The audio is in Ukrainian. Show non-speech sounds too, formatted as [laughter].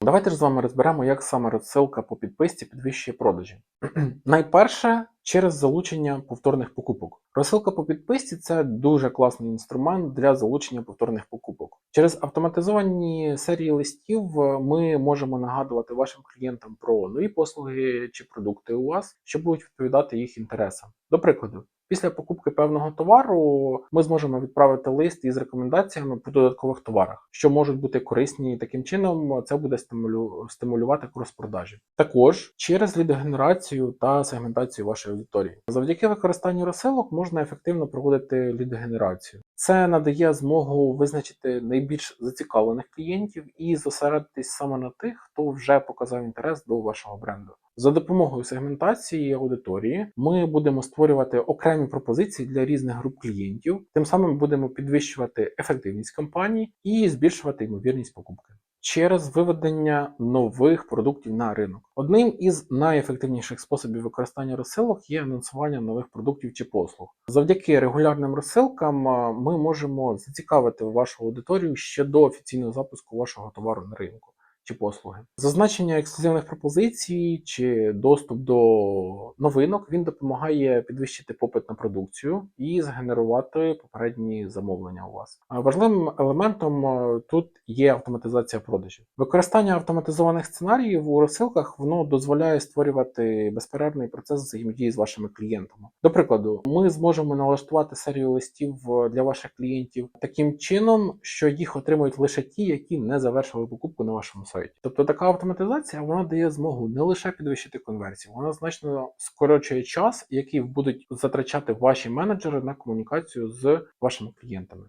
Давайте ж з вами розберемо, як саме розсилка по підписці підвищує продажі. [clears throat] Найперше через залучення повторних покупок. Розсилка по підписці це дуже класний інструмент для залучення повторних покупок. Через автоматизовані серії листів е, ми можемо нагадувати вашим клієнтам про нові послуги чи продукти у вас, що будуть відповідати їх інтересам. До прикладу, після покупки певного товару ми зможемо відправити лист із рекомендаціями по додаткових товарах, що можуть бути корисні. і Таким чином, це буде стимулю... стимулювати крос-продажі. Також через лідогенерацію та сегментацію вашої аудиторії. Завдяки використанню розсилок можна ефективно проводити лідогенерацію. Це надає змогу визначити найбільш зацікавлених клієнтів і зосередитись саме на тих, хто вже показав інтерес до вашого бренду. За допомогою сегментації аудиторії ми будемо створювати окремі пропозиції для різних груп клієнтів, тим самим будемо підвищувати ефективність кампаній і збільшувати ймовірність покупки. Через виведення нових продуктів на ринок. Одним із найефективніших способів використання розсилок є анонсування нових продуктів чи послуг. Завдяки регулярним розсилкам ми можемо зацікавити вашу аудиторію ще до офіційного запуску вашого товару на ринку чи послуги. Зазначення ексклюзивних пропозицій чи доступ до новинок він допомагає підвищити попит на продукцію і згенерувати попередні замовлення у вас. Важливим елементом е, тут є автоматизація продажів. Використання автоматизованих сценаріїв у розсилках воно дозволяє створювати безперервний процес взаємодії з вашими клієнтами. До прикладу, ми зможемо налаштувати серію листів е, для ваших клієнтів таким чином, що їх отримують лише ті, які не завершили покупку на вашому сайті. Тобто така автоматизація вона дає змогу не лише підвищити конверсію, вона значно скорочує час, який будуть затрачати ваші менеджери на комунікацію з вашими клієнтами.